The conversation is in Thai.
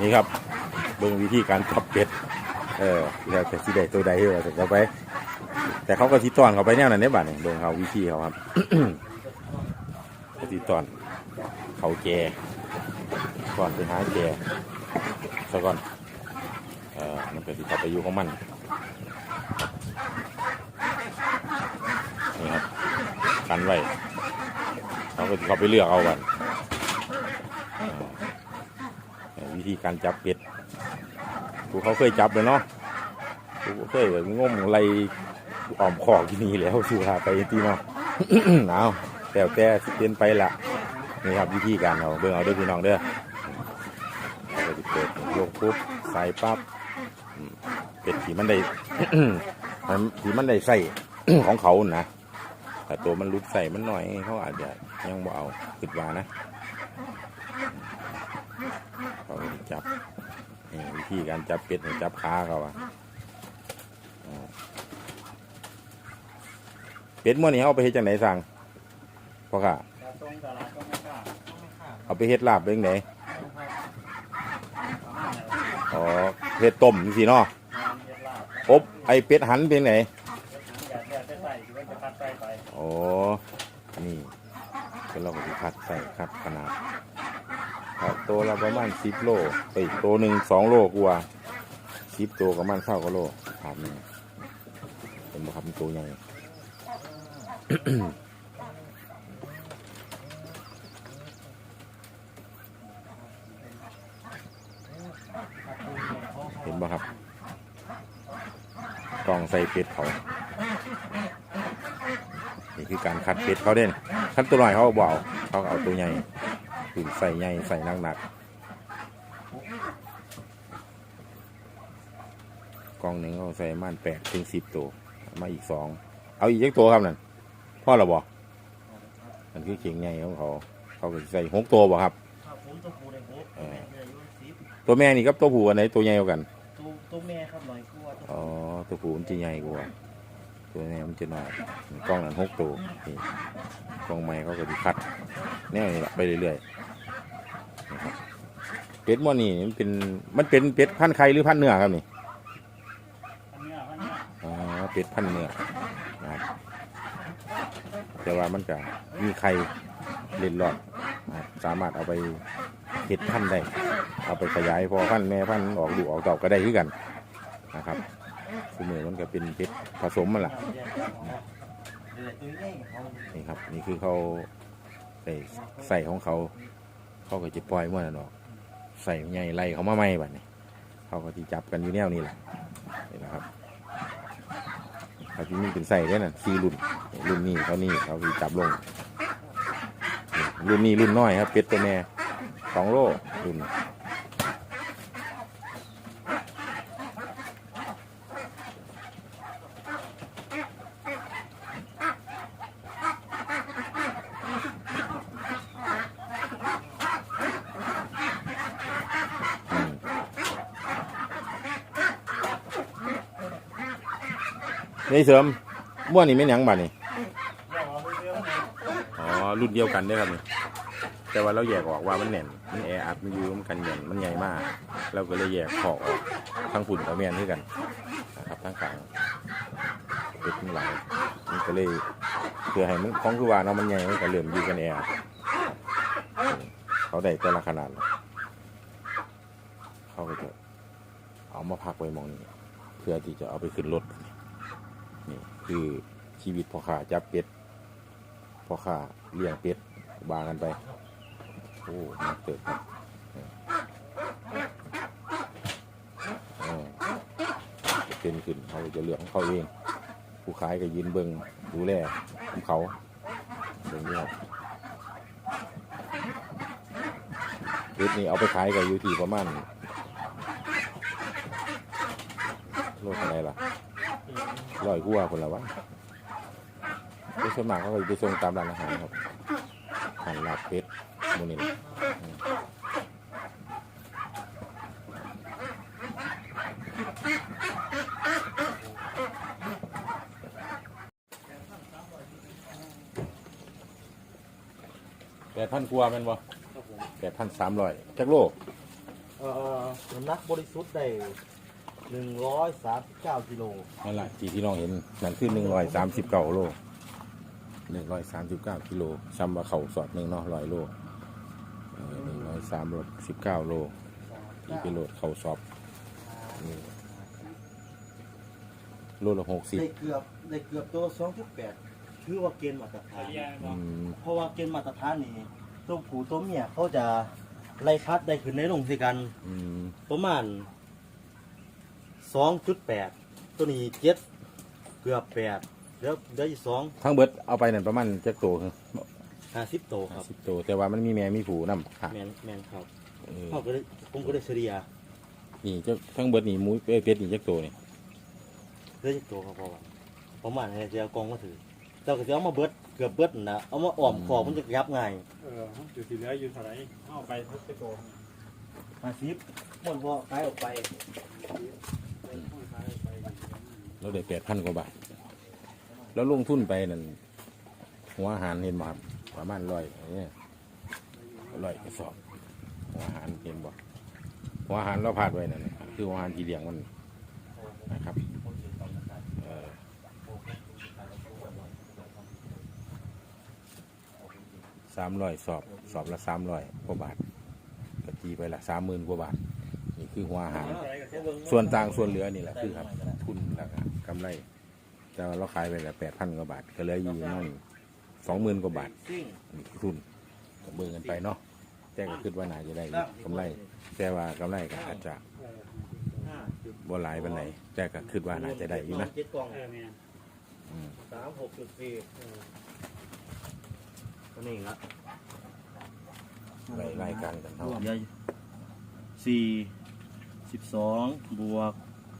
นี่ครับเบิ่งวิธีการจับเป็ดเออแล้วแต่สิได้ตัวใดเออแต่เอาไป แต่เขาก็สิต้อนเขาไปแนวนั้นได้บัดนี่เบิ่งเขาวิธีเขาครับก็สิต้อนเขาแก่ก่อนไปหาแก่ซะก่อนเออมันก็สิเข้าไปอยู่ของมันนี่ครับกันไว้เขาก็สิเขาไปเลือกเอากัน วิธีการจับเป็ดกูเขาเคยจับเลยเนาะกูก็เคยแบบงมอะไรอ้อมขอกที่นี่แล้วสิพาไปที่เนาะหนาวแต่แต่สิเป็นไปละนี่ครับวิธีการเอาเบิ่งเอาด้อพี่น้องเด้อเราจะเปิดโยกปุ๊บใส่ปั๊บเป็ดที่มันได้ที่มันได้ใส่ของเขานะแต่ตัวมันรุดใส่มันหน่อยเขาอาจจะยังบ่เอาคิดวานะ จับนี่วิธีการจับเป็ดให้จับขาเขาอะอ่าเป็ดมื่อนี้เอาไปเฮ็ดจังไหนสั่งพ่อค่ะตรงตลาดก็ไม่กล้าไม่กล้าเอาไปเฮ็ดลาบเป็นไงอ๋อเฮ็ดต้มสิเนาะเฮ็ดลาบอบไอเป็ดหันเป็นไงอยากอยากจะใส่หรือว่าจะพัดใส่ไปโอ้นี่เป็นเราก็สิคัดใส่คัดขนาด ครับตัวละประมาณสิบโลไปอีกตัวหนึ่งสองโลกว่าสิบตัวประมาณเท่ากับโลครับนี่เป็นบ่ครับเป็นตัวใหญ่เห็นบ่ครับกล่องใส่เป็ดเขา นี่คือการคัดเป็ดเขาเด่นคัดตัวหน่อยเขาเบาเขาเอาตัวใหญ่ ถึงใส่ใหญ่ใส่หนักๆกล่องหนึ่งเขาใส่ประมันแปดถึงสิบตัวเอามาอีกสอง เอาอีกเยอะตัวครับนั่นพ่อเราบอกมันคือเข่งใหญ่ของเขา เขาก็สิใส่หกตัวบ่ครับถ้าผมตัวผู้เลยผมแม่เนี่ยอายุสิบตัวแม่นี่กับตัวผู้อันไหนตัวใหญ่กว่ากัน ตัวตัวแม่ครับหน่อยกลัวตัวอ๋อตัวผู้มันจะใหญ่กว่า ตัวนี้มันจะน้อยกล้องนั้นหกตัวนี่กล้องไม้เขาก็จะคัดแนวนี้ละไปเรื่อยๆนะครับเป็ดม้อนี่มันเป็นมันเป็นเป็ดพันไข่หรือพันเนื้อครับนี่อันเนี้ยอันเนี้ยอ๋อเป็ดพันเนื้อนะครับแต่ว่ามันก็มีไข่เล่นรอดสามารถเอาไปเห็ดพันได้ เอาไปขยายพอพันแม่พันออกลูออกต่าก็ได้คือกันนะครับ สมือมันก็เป็นเป็ดผสมมันล่ะนี่ครับ นี่คือเขาใส่ใส่ของเขา เขาก็จะปล่อยมันออกใส่ใหญ่ไล่เขามาไม่บัดนี้เขาก็ที่จับกันอยู่แนวนี้แหละนี่นะครับเขาที่นี่เป็นใส่ด้วยน่ะสี่รุ่นรุ่นนี้เขานี่เขาที่จับลงรุ่นนี้รุ่นน้อยครับเป็ดตัวแม่สองโลรุ่นอืม นี่เสริมม้วนนี่ไม่หยังบัดนี่อาไปเรื่องนี้อ๋อรุ่นเดียวกันได้ครับนี่แต่ว่าเราแยกออกว่ามันแน่นมันแออัดมันอยู่มันกันใหญ่มันใหญ่มาก เราก็เลยแยกขอกออกทั้งฝุ่นกับแมนด้วยกันนะครับทั้งขางเป็ดทั้งหลายมันก็เลยเพื่อให้มันของคือว่าเนาะมันใหญ่มันก็เหลื่อมอยู่กันแออัดเขาได้แต่ละขนาดเขาก็จะเอามาพักไว้มองนี้เพื่อที่จะเอาไปขึ้นรถ นี่คือชีวิตพ่อขาจับเป็ดพ่อข้าเลี้ยงเป็ดบางกันไป โอ้นักเติบครับเออจะเป็นขึ้นเขาจะเลือกของเขาเอง ผู้ขายก็ยืนเบิงดูแลของเขาเบิงนี่ครับเป็ดนี่เอาไปขายก็อยู่ที่ประมาณโลเท่าไรล่ะ ร้อยกว่าคนละวะโดยส่วนมากเขาก็จะไปส่งตามร้านอาหารครับอาหารลาบเป็ดหมูนี่แหละอืมแปดพันกว่าแมันบ่ครับผมแปดพันสามร้อยจักโลเอ่อน้ำหนักบริสุทธิ์ได้ หนึ่งร้อยสามสิบเก้ากิโลนั่นแหละที่พี่น้องเห็นนั่นคือหนึ่งร้อยสามสิบเก้าโลหนึ่งร้อยสามสิบเก้ากิโลซ้ำว่าเข่าสอดหนึ่งเนาะร้อยโลหนึ่งร้อยสามสิบเก้าโลที่ไปโหลดเข่าสอบนี่โลละหกสิบได้เกือบได้เกือบตัวสองจุดแปดคือว่าเกณฑ์มาตรฐานอืมเพราะว่าเกณฑ์มาตรฐานนี่ตัวผู้ตัวเมียเขาจะไล่พัดได้ขึ้นในลงสิกัน อืมประมาณ สองจุดแปดตัวนี้เจ็ดเกือบแปดเดี๋ยวเดี๋ยวอีกสองทั้งเบิดเอาไปนั่นประมาณจักโตครับห้าสิบโตครับสิบโตแต่ว่ามันมีแม่มีผูนำค่ะแมนแมนครับเออเขาก็ได้ผมก็ได้เฉลี่ยนี่เจ้าทั้งเบิดนี่หมูเอ้ยเป็ดนี่จักโตนี่ได้จักโตครับเพราะว่าประมาณให้เจ้ากองมาถือเจ้าก็จะเอามาเบิดเกือบเบิดนั่นนะเอามาอ้อมคอมันจะยับง่ายเอออยู่ที่เหลืออยู่เท่าไหร่เอาไปทุกไปโตห้าสิบมันพอขายออกไป เราได้แปดพันกว่าบาท แล้วลงทุนไปนั่นหัวอาหารเห็นบ่ครับประมาณร้อยเนี่ยร้อยกระสอบหัวอาหารเห็นบ่หัวอาหารเราพาดไว้นั่นคือหัวอาหารที่เลี้ยงมันนะครับเอ่อสามร้อยสอบสอบละสามร้อยกว่าบาทกะจีไปละสามหมื่นกว่าบาทนี่คือหัวอาหาร ส่วนต่างส่วนเหลือนี่แหละคือครับ ไรแต่ว่าเราขายไปแล้วแปดพันกว่าบาท ก็เหลืออยู่นั่นสองหมื่นกว่าบาทซิ่งนี่คือทุนก็เบิ่งกันไปเนาะแต่ก็คิดว่าน่าจะได้กำไร แต่ว่ากำไรก็อาจจะห้าจุดบ่หลายปานใดแต่ก็คิดว่าน่าจะได้อยู่นะเจ็ดกล่องเออแม่นอืมสามหกจุดสี่ตัวนี้ละรายรายการกันเท่ารวมใหญ่สี่สิบสองบวก